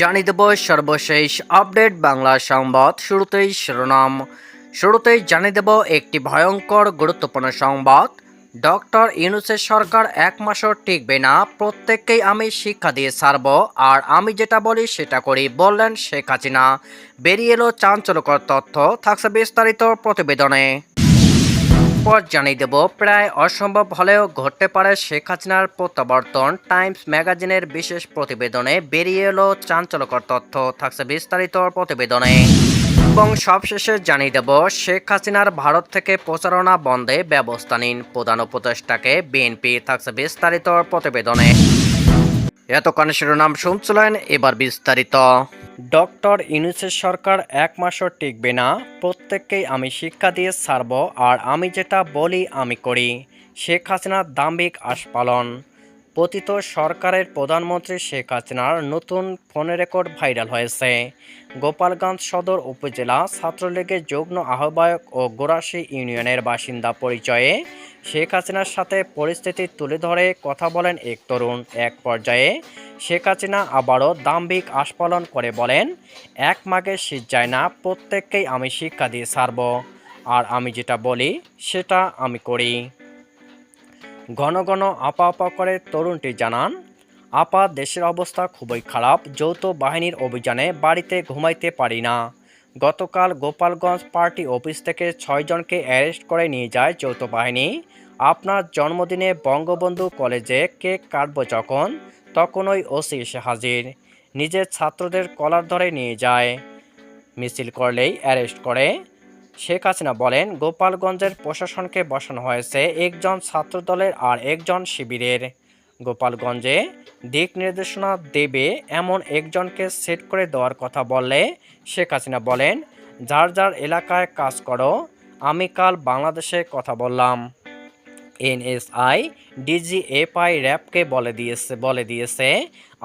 জানিয়ে দেব সর্বশেষ আপডেট বাংলা সংবাদ শুরুতেই শিরোনাম। শুরুতেই জানিয়ে দেব একটি ভয়ঙ্কর গুরুত্বপূর্ণ সংবাদ। ডক্টর ইউনুসের সরকার এক মাসও টিকবে না, প্রত্যেককেই আমি শিক্ষা দিয়ে ছাড়ব, আর আমি যেটা বলি সেটা করি, বললেন শেখ হাসিনা। বেরিয়ে এলো চাঞ্চল্যকর তথ্য, থাকছে বিস্তারিত প্রতিবেদনে। পর জানিয়ে দেব, প্রায় অসম্ভব হলেও ঘটতে পারে শেখ হাসিনার প্রত্যাবর্তন। টাইমস ম্যাগাজিনের বিশেষ প্রতিবেদনে বেরিয়ে এলো চাঞ্চল্যকর তথ্য। থাকছে বিস্তারিত প্রতিবেদনে। এবং সবশেষে জানিয়ে দেব, শেখ হাসিনার ভারত থেকে প্রচারণা বন্ধে ব্যবস্থা নিন। প্রধান উপদেষ্টাকে বিএনপি। থাকছে বিস্তারিত প্রতিবেদনে। এতক্ষণ শিরোনাম শুনছিলেন, এবার বিস্তারিত। ডক্টর ইউনুসের সরকার এক মাসও টিকবে না, প্রত্যেককেই আমি শিক্ষা দিয়ে ছাড়ব আর আমি যেটা বলি আমি করি। শেখ হাসিনার দাম্ভিক আস্পালন পতিত সরকারের প্রধানমন্ত্রী শেখ হাসিনার নতুন ফোন রেকর্ড ভাইরাল হয়েছে। গোপালগঞ্জ সদর উপজেলা ছাত্রলীগের যুগ্ম আহ্বায়ক ও গোরাশি ইউনিয়নের বাসিন্দা পরিচয়ে শেখ হাসিনার সাথে পরিস্থিতি তুলে ধরে কথা বলেন এক তরুণ। এক পর্যায়ে শেখ হাসিনা আবারও দাম্ভিক আস্ফালন করে বলেন, এক মাগে শীত যায় না, প্রত্যেককেই আমি শিক্ষা দিয়ে ছাড়ব। আর আমি যেটা বলি, সেটা আমি করি। ঘন ঘন আপা আপা করে তরুণটি জানান, আপা দেশের অবস্থা খুবই খারাপ, যৌথ বাহিনীর অভিযানে বাড়িতে ঘুমাইতে পারি না। গতকাল গোপালগঞ্জ পার্টি অফিস থেকে ছয়জনকে অ্যারেস্ট করে নিয়ে যায় যৌথ বাহিনী। আপনার জন্মদিনে বঙ্গবন্ধু কলেজে কেক কাটব যখন তখন ওই ওসি এসে হাজির। নিজের ছাত্রদের কলার ধরে নিয়ে যায়। মিছিল করলেই অ্যারেস্ট করে। শেখ হাসিনা বলেন, গোপালগঞ্জের প্রশাসনকে বসানো হয়েছে একজন ছাত্রদলের আর একজন শিবিরের। গোপালগঞ্জে দিক নির্দেশনা দেবে এমন একজনকে সেট করে দেওয়ার কথা বললে শেখ হাসিনা বলেন, যার যার এলাকায় কাজ করো, আমি কাল বাংলাদেশে কথা বললাম। এনএসআই ডিজিএফআই র্যাবকে বলে দিয়েছে বলে দিয়েছে,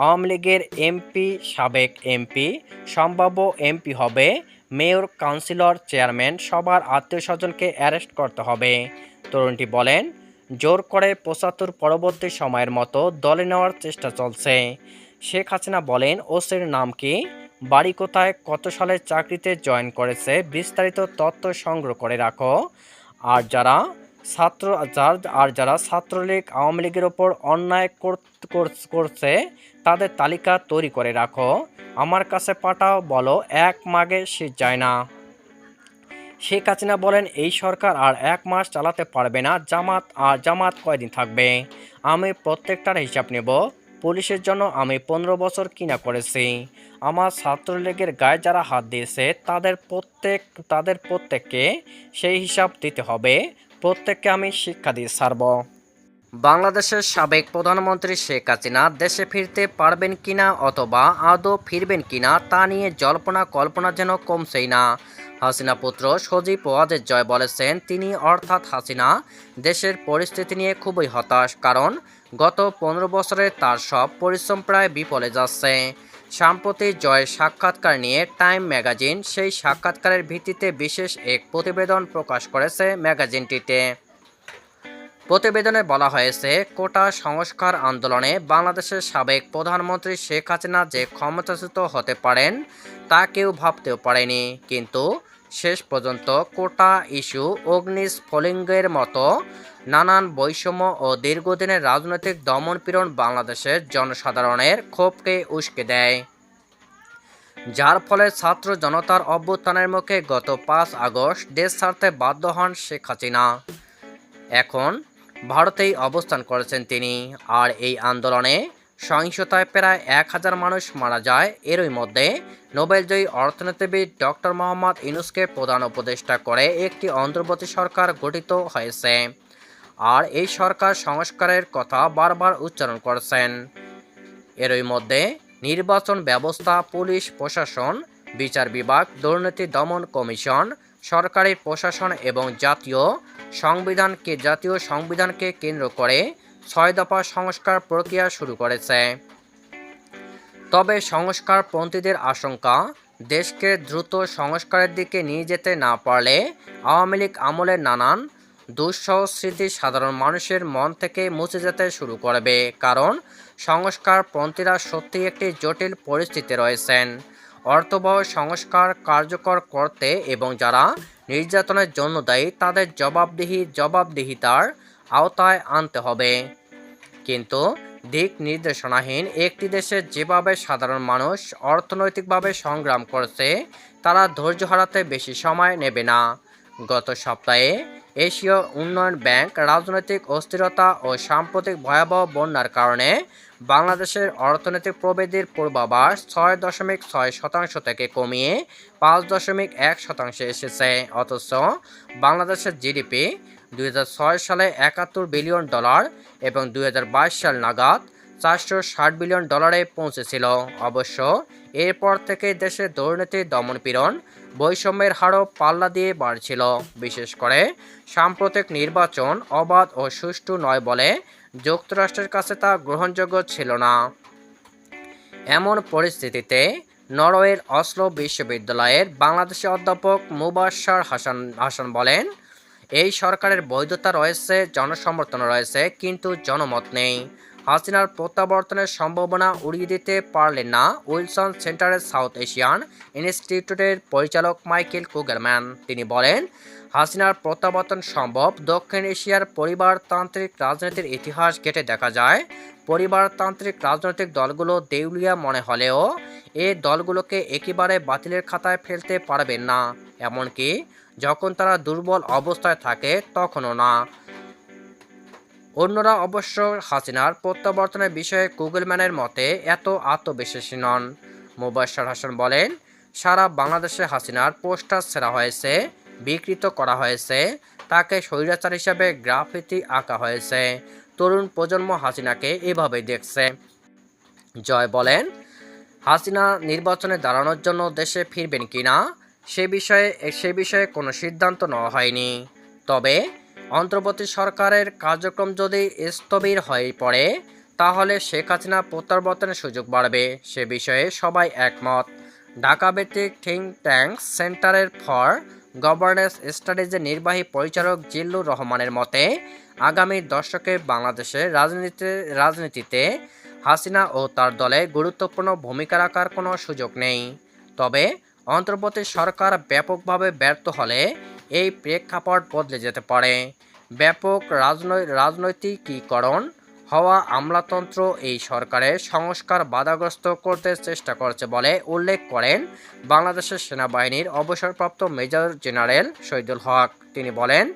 আওয়ামী লীগের এমপি, সাবেক এমপি, সম্ভাব্য এমপি হবে মেয়র কাউন্সিলর চেয়ারম্যান সবার আত্মীয় স্বজনকে অ্যারেস্ট করতে হবে। তরুণটি বলেন, জোর করে পঁচাত্তর পরবর্তী সময়ের মতো দলে নেওয়ার চেষ্টা চলছে। শেখ হাসিনা বলেন, ওসের নাম কি? বাড়ি কোথায়? কত সালে চাকরিতে জয়েন করেছে? বিস্তারিত তথ্য সংগ্রহ করে রাখো। আর যারা ছাত্র, যার, আর যারা ছাত্রলীগ, আওয়ামী লীগের ওপর অন্যায় কর- কর- করছে, তাদের তালিকা তৈরি করে রাখো। আমার কাছে পাঠাও, বলো, এক মাগে সে যায় না। শেখ হাসিনা বলেন, এই সরকার আর এক মাস চালাতে পারবে না, জামাত, আর জামাত কয়দিন থাকবে? আমি প্রত্যেকটার হিসাব নেব, পুলিশের জন্য আমি পনেরো বছর কিনা করেছি। আমার ছাত্রলীগের গায়ে যারা হাত দিয়েছে, তাদের প্রত্যেক, তাদের প্রত্যেককে সেই হিসাব দিতে হবে। প্রত্যেককে আমি শিক্ষা দিয়ে ছাড়ব। বাংলাদেশের সাবেক প্রধানমন্ত্রী শেখ হাসিনা দেশে ফিরতে পারবেন কিনা অথবা আদৌ ফিরবেন কিনা তা নিয়ে জল্পনা কল্পনা যেন কমছেই না। হাসিনা পুত্র সজীব ওয়াজের জয় বলেছেন, তিনি অর্থাৎ হাসিনা দেশের পরিস্থিতি নিয়ে খুবই হতাশ, কারণ গত পনেরো বছরে তার সব পরিশ্রম প্রায় বিফলে যাচ্ছে। সাম্প্রতি জয়ের সাক্ষাৎকার নিয়ে টাইম ম্যাগাজিন সেই সাক্ষাৎকারের ভিত্তিতে বিশেষ এক প্রতিবেদন প্রকাশ করেছে ম্যাগাজিনটিতে। প্রতিবেদনে বলা হয়েছে, কোটা সংস্কার আন্দোলনে বাংলাদেশের সাবেক প্রধানমন্ত্রী শেখ হাসিনা যে ক্ষমতাচ্যুত হতে পারেন, তা কেউ ভাবতেও পারেনি। কিন্তু শেষ পর্যন্ত কোটা ইস্যু অগ্নিস্ফলিঙ্গের মতো নানান বৈষম্য ও দীর্ঘদিনের রাজনৈতিক দমনপীড়ন বাংলাদেশের জনসাধারণের ক্ষোভকে উস্কে দেয়। যার ফলে ছাত্র জনতার অভ্যুত্থানের মুখে গত পাঁচ আগস্ট দেশ ছাড়তে বাধ্য হন শেখ হাসিনা। এখন ভারতেই অবস্থান করেছেন তিনি। আর এই আন্দোলনে সহিংসতায় প্রায় এক হাজার মানুষ মারা যায়। এরই মধ্যে নোবেলজয়ী অর্থনীতিবিদ ডক্টর মোহাম্মদ ইনুসকে প্রধান উপদেষ্টা করে একটি অন্তর্বর্তী সরকার গঠিত হয়েছে। আর এই সরকার সংস্কারের কথা বারবার উচ্চারণ করছেন। এরই মধ্যে নির্বাচন ব্যবস্থা, পুলিশ, প্রশাসন, বিচার বিভাগ, দুর্নীতি দমন কমিশন, সরকারি প্রশাসন এবং জাতীয় সংবিধানকে জাতীয় সংবিধানকে কেন্দ্র করে ছয় দফা সংস্কার প্রক্রিয়া শুরু করেছে। তবে সংস্কারপন্থীদের আশঙ্কা, দেশকে দ্রুত সংস্কারের দিকে নিয়ে যেতে না পারলে আওয়ামী লীগ আমলের নানান দুঃসহ স্মৃতি সাধারণ মানুষের মন থেকে মুছে যেতে শুরু করবে, কারণ সংস্কারপন্থীরা সত্যিই একটি জটিল পরিস্থিতি রয়েছেন। অর্থবহ সংস্কার কার্যকর করতে এবং যারা নির্যাতনের জন্য দায়ী, তাদের জবাবদিহি, জবাবদিহিতার আওতায় আনতে হবে। কিন্তু দিক নির্দেশনাহীন একটি দেশে যেভাবে সাধারণ মানুষ অর্থনৈতিকভাবে সংগ্রাম করছে, তারা ধৈর্য হারাতে বেশি সময় নেবে না। গত সপ্তাহে এশীয় উন্নয়ন ব্যাংক রাজনৈতিক অস্থিরতা ও সাম্প্রতিক ভয়াবহ বন্যার কারণে বাংলাদেশের অর্থনৈতিক প্রবৃদ্ধির পূর্বাভাস ছয় দশমিক ছয় শতাংশ থেকে কমিয়ে পাঁচ দশমিক এক শতাংশে এসেছে। অথচ বাংলাদেশের জিডিপি দুই হাজার ছয় সালে একাত্তর বিলিয়ন ডলার এবং দুই হাজার বাইশ সাল নাগাদ চারশো ষাট বিলিয়ন ডলারে পৌঁছেছিল। অবশ্য এরপর থেকে দেশে দুর্নীতি দমনপীড়ন বৈষম্যের হারও পাল্লা দিয়ে বাড়ছিল। বিশেষ করে সাম্প্রতিক নির্বাচন অবাধ ও সুষ্ঠু নয় বলে যুক্তরাষ্ট্রের কাছে তা গ্রহণযোগ্য ছিল না। এমন পরিস্থিতিতে নরওয়ের অসলো বিশ্ববিদ্যালয়ের বাংলাদেশি অধ্যাপক মুবাশার হাসান হাসান বলেন, এই সরকারের বৈধতা রয়েছে জনসমর্থন রয়েছে, কিন্তু জনমত নেই। হাসিনার প্রত্যাবর্তনের সম্ভাবনা উড়িয়ে দিতে পারলেন না উইলসন সেন্টারের সাউথ এশিয়ান ইনস্টিটিউটের পরিচালক মাইকেল কুগেলম্যান। তিনি বলেন, হাসিনার প্রত্যাবর্তন সম্ভব। দক্ষিণ এশিয়ার পরিবারতান্ত্রিক রাজনীতির ইতিহাস ঘেটে দেখা যায়। পরিবারতান্ত্রিক রাজনৈতিক দলগুলো দেউলিয়া মনে হলেও এ দলগুলোকে একেবারে বাতিলের খাতায় ফেলতে পারবেন না। এমনকি যখন তারা দুর্বল অবস্থায় থাকে, তখনও না। অন্যরা অবশ্য হাসিনার প্রত্যাবর্তনের বিষয়ে গুগলম্যানের মতে এত আত্মবিশ্বাসী নন। মুবাশার হাসান বলেন, সারা বাংলাদেশে হাসিনার পোস্টার ছেঁড়া হয়েছে, বিকৃত করা হয়েছে, তাকে স্বৈরাচার হিসাবে গ্রাফিতি আঁকা হয়েছে। তরুণ প্রজন্ম হাসিনাকে এভাবেই দেখছে। জয় বলেন, হাসিনা নির্বাচনে দাঁড়ানোর জন্য দেশে ফিরবেন কিনা, সে বিষয়ে সে বিষয়ে কোনো সিদ্ধান্ত নেওয়া হয়নি। তবে অন্তর্বর্তী সরকারের কার্যক্রম যদি স্থবির হয়ে পড়ে, তাহলে শেখ হাসিনা প্রত্যাবর্তনের সুযোগ বাড়বে। সে বিষয়ে সবাই একমত। ঢাকা ভিত্তিক থিঙ্ক ট্যাঙ্ক সেন্টারের ফর গভর্নেন্স স্টাডিজের নির্বাহী পরিচালক জিল্লুর রহমানের মতে, আগামী দশকে বাংলাদেশের রাজনীতিতে রাজনীতিতে হাসিনা ও তার দলে গুরুত্বপূর্ণ ভূমিকা রাখার কোনো সুযোগ নেই। তবে অন্তর্বর্তী সরকার ব্যাপকভাবে ব্যর্থ হলে এই প্রেক্ষাপট বদলে যেতে পারে। ব্যাপক রাজনৈ, রাজনৈতিকীকরণ হওয়া আমলাতন্ত্র এই সরকারের সংস্কার বাধাগ্রস্ত করতে চেষ্টা করছে বলে উল্লেখ করেন বাংলাদেশের সেনাবাহিনীর অবসরপ্রাপ্ত মেজর জেনারেল শহীদুল হক। তিনি বলেন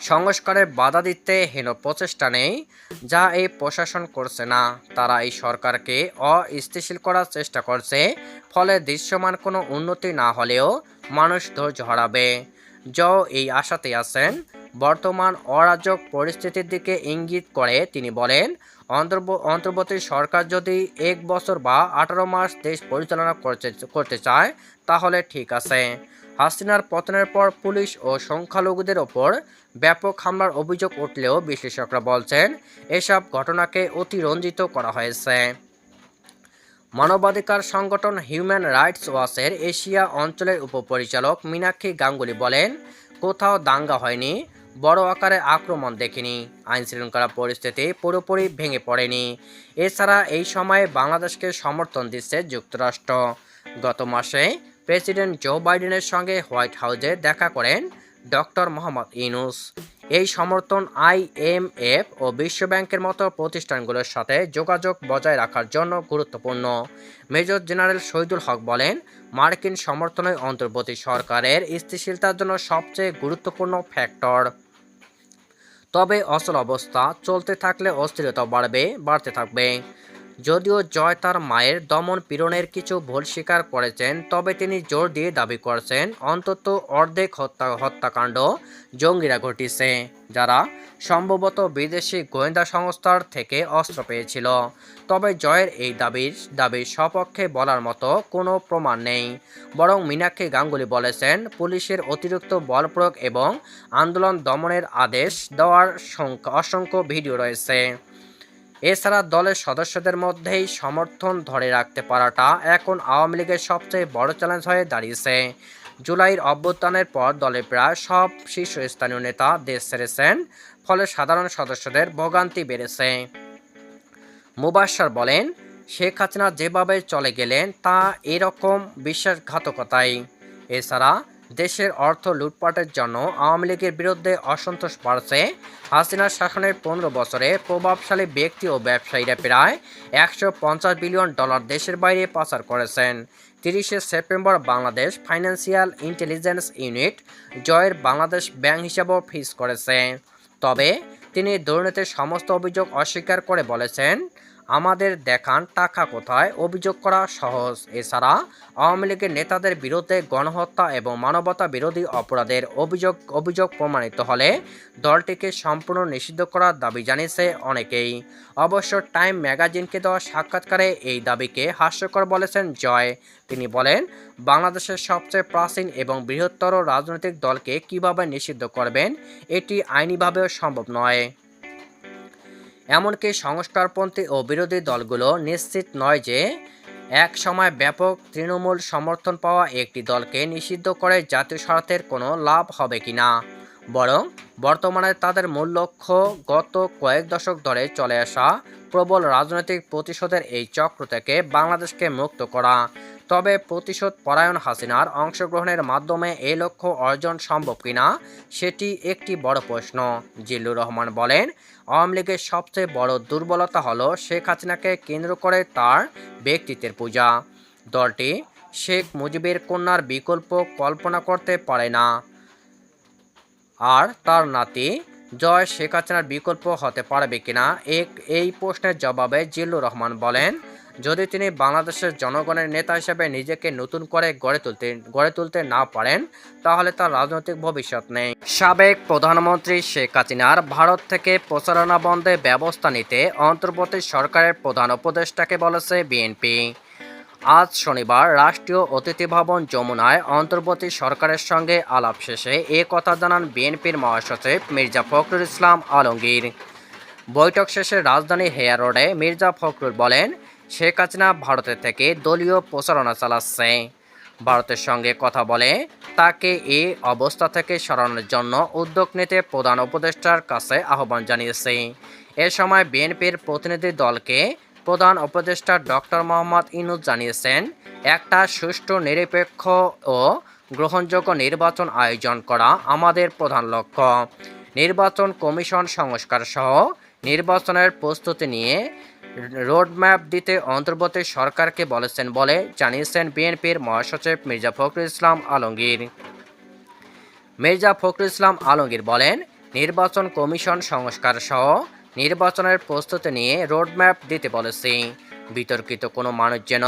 সংস্কারে বাধা দিতে হেন প্রচেষ্টা নেই, যা এই প্রশাসন করছে না। তারা এই সরকারকে অস্থিতিশীল করার চেষ্টা করছে, ফলে দৃশ্যমান কোনো উন্নতি না হলেও মানুষ ধৈর্য হারাবে। জ এই আশাতেই আছেন। বর্তমান অরাজক পরিস্থিতির দিকে ইঙ্গিত করে তিনি বলেন, অন্তর্ব- অন্তর্বর্তী সরকার যদি এক বছর বা আঠারো মাস দেশ পরিচালনা করতে চায়, তাহলে ঠিক আছে। হাসিনার পতনের পর পুলিশ ও সংখ্যালঘুদের ওপর ব্যাপক হামলার অভিযোগ উঠলেও বিশ্লেষকরা বলছেন, এসব ঘটনাকে অতিরঞ্জিত করা হয়েছে। মানবাধিকার সংগঠন হিউম্যান রাইটস ওয়াচের এশিয়া অঞ্চলের উপপরিচালক মীনাক্ষী গাঙ্গুলি বলেন, কোথাও দাঙ্গা হয়নি, বড় আকারে আক্রমণ দেখিনি আইন শৃঙ্খলা পরিস্থিতি পুরোপুরি ভেঙে পড়েনি। এছাড়া এই সময়ে বাংলাদেশকে সমর্থন দিচ্ছে যুক্তরাষ্ট্র। গত মাসে প্রেসিডেন্ট জো বাইডেনের সঙ্গে হোয়াইট হাউসে দেখা করেন ডক্টর মোহাম্মদ ইনুস এই সমর্থন আইএমএফ ও বিশ্বব্যাংকের মতো প্রতিষ্ঠানগুলোর সাথে যোগাযোগ বজায় রাখার জন্য গুরুত্বপূর্ণ। মেজর জেনারেল শহীদুল হক বলেন, মার্কিন সমর্থনের অন্তর্বর্তী সরকারের স্থিতিশীলতার জন্য সবচেয়ে গুরুত্বপূর্ণ ফ্যাক্টর। তবে অচল অবস্থা চলতে থাকলে অস্থিরতা বাড়বে, বাড়তে থাকবে। যদিও জয় তার মায়ের দমন পীড়নের কিছু ভুল স্বীকার করেছেন, তবে তিনি জোর দিয়ে দাবি করছেন, অন্তত অর্ধেক হত্যা, হত্যাকাণ্ড জঙ্গিরা ঘটিছে যারা সম্ভবত বিদেশি গোয়েন্দা সংস্থার থেকে অস্ত্র পেয়েছিল। তবে জয়ের এই দাবির দাবির সপক্ষে বলার মতো কোনো প্রমাণ নেই। বরং মীনাক্ষী গাঙ্গুলি বলেছেন, পুলিশের অতিরিক্ত বল প্রয়োগ এবং আন্দোলন দমনের আদেশ দেওয়ার সংখ্যা অসংখ্য ভিডিও রয়েছে। এছাড়া দলের সদস্যদের মধ্যেই সমর্থন ধরে রাখতে পারাটা এখন আওয়ামী লীগের সবচেয়ে বড় চ্যালেঞ্জ হয়ে দাঁড়িয়েছে। জুলাইয়ের অভ্যুত্থানের পর দলের প্রায় সব শীর্ষস্থানীয় নেতা দেশ ছেড়েছেন, ফলে সাধারণ সদস্যদের ভোগান্তি বেড়েছে। মুবাশার বলেন, শেখ হাসিনা যেভাবে চলে গেলেন, তা এরকম বিশ্বাসঘাতকতাই। এছাড়া দেশের অর্থ লুটপাটের জন্য আওয়ামী লীগের বিরুদ্ধে অসন্তোষ বাড়ছে। হাসিনার শাসনের পনেরো বছরে প্রভাবশালী ব্যক্তি ও ব্যবসায়ীরা প্রায় একশো পঞ্চাশ বিলিয়ন ডলার দেশের বাইরে পাচার করেছেন। তিরিশে September Bangladesh financial intelligence unit জয়ের বাংলাদেশ ব্যাংক হিসাবেও ফিস করেছে। তবে তিনি দুর্নীতির সমস্ত অভিযোগ অস্বীকার করে বলেছেন আমাদের দেখান টাকা কোথায়, অভিযোগ করা সহজ। এছাড়া, আওয়ামী লীগের নেতাদের বিরুদ্ধে গণহত্যা এবং মানবতা বিরোধী অপরাধের অভিযোগ অভিযোগ প্রমাণিত হলে দলটিকে সম্পূর্ণ নিষিদ্ধ করার দাবি জানিয়েছে অনেকেই। অবশ্য টাইম ম্যাগাজিনকে দেওয়া সাক্ষাৎকারে এই দাবিকে হাস্যকর বলেছেন জয়। তিনি বলেন, বাংলাদেশের সবচেয়ে প্রাচীন এবং বৃহত্তর রাজনৈতিক দলকে কীভাবে নিষিদ্ধ করবেন, এটি আইনিভাবেও সম্ভব নয়। এমনকি সংস্কারপন্থী ও বিরোধী দলগুলো নিশ্চিত নয় যে এক সময় ব্যাপক তৃণমূল সমর্থন পাওয়া একটি দলকে নিষিদ্ধ করে জাতীয় স্বার্থের কোনো লাভ হবে কি না বরং বর্তমানে তাদের মূল লক্ষ্য গত কয়েক দশক ধরে চলে আসা প্রবল রাজনৈতিক প্রতিশোধের এই চক্র থেকে বাংলাদেশকে মুক্ত করা। তবে প্রতিশোধ পরায়ণ হাসিনার অংশগ্রহণের মাধ্যমে এই লক্ষ্য অর্জন সম্ভব কিনা সেটি একটি বড় প্রশ্ন। জিল্লুর রহমান বলেন, আওয়ামী লীগের সবচেয়ে বড় দুর্বলতা হল শেখ হাসিনাকে কেন্দ্র করে তার ব্যক্তিত্বের পূজা। দলটি শেখ মুজিবের কন্যার বিকল্প কল্পনা করতে পারে না। আর তার নাতি জয় শেখ হাসিনার বিকল্প হতে পারবে কিনা, এক এই প্রশ্নের জবাবে জিল্লুর রহমান বলেন যদি তিনি বাংলাদেশের জনগণের নেতা হিসেবে নিজেকে নতুন করে গড়ে তুলতে গড়ে তুলতে না পারেন, তাহলে তার রাজনৈতিক ভবিষ্যৎ নেই। সাবেক প্রধানমন্ত্রী শেখ হাসিনার ভারত থেকে প্রচারণা বন্ধে ব্যবস্থা নিতে অন্তর্বর্তী সরকারের প্রধান উপদেষ্টাকে বলেছে বিএনপি। আজ শনিবার রাষ্ট্রীয় অতিথি ভবন যমুনায় অন্তর্বর্তী সরকারের সঙ্গে আলাপ শেষে এ কথা জানান বিএনপির মহাসচিব মির্জা ফখরুল ইসলাম আলমগীর। বৈঠক শেষে রাজধানী হেয়া রোডে মির্জা ফখরুল বলেন শেখ হাসিনা ভারতের থেকে দলীয় প্রচারণা চালাচ্ছে। ভারতের সঙ্গে কথা বলে তাকে এ অবস্থা থেকে সরানোর জন্য উদ্যোগ নিতে প্রধান উপদেষ্টার কাছে আহ্বান জানিয়েছে। এ সময় বিএনপির প্রতিনিধি দলকে প্রধান উপদেষ্টা ডক্টর মোহাম্মদ ইনুজ জানিয়েছেন, একটা সুষ্ঠু, নিরপেক্ষ ও গ্রহণযোগ্য নির্বাচন আয়োজন করা আমাদের প্রধান লক্ষ্য। নির্বাচন কমিশন সংস্কার সহ নির্বাচনের প্রস্তুতি নিয়ে রোডম্যাপ দিতে অন্তর্বর্তী সরকারকে বলেছেন বলে জানিয়েছেন বিএনপির মহাসচিব মির্জা ফখরুল ইসলাম আলমগীর। মির্জা ফখরুল ইসলাম আলমগীর বলেন, নির্বাচন কমিশন সংস্কার সহ নির্বাচনের প্রস্তুতি নিয়ে রোডম্যাপ দিতে বলেছি। বিতর্কিত কোনো মানুষ যেন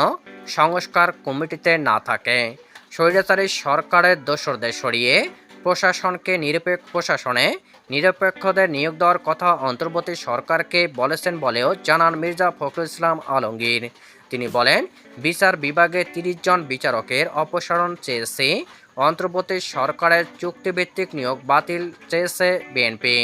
সংস্কার কমিটিতে না থাকে। স্বৈরাচারী সরকারের দোসরদের সরিয়ে প্রশাসনকে নিরপেক্ষ প্রশাসনে নিরপেক্ষদের নিয়োগ দেওয়ার কথা অন্তর্বর্তী সরকারকে বলেছেন বলেও জানান মির্জা ফখরুল ইসলাম আলমগীর। তিনি বলেন, বিচার বিভাগে তিরিশ জন বিচারকের অপসারণ চেয়েছে। অন্তর্বর্তী সরকারের চুক্তিভিত্তিক নিয়োগ বাতিল চেয়েছে বিএনপি।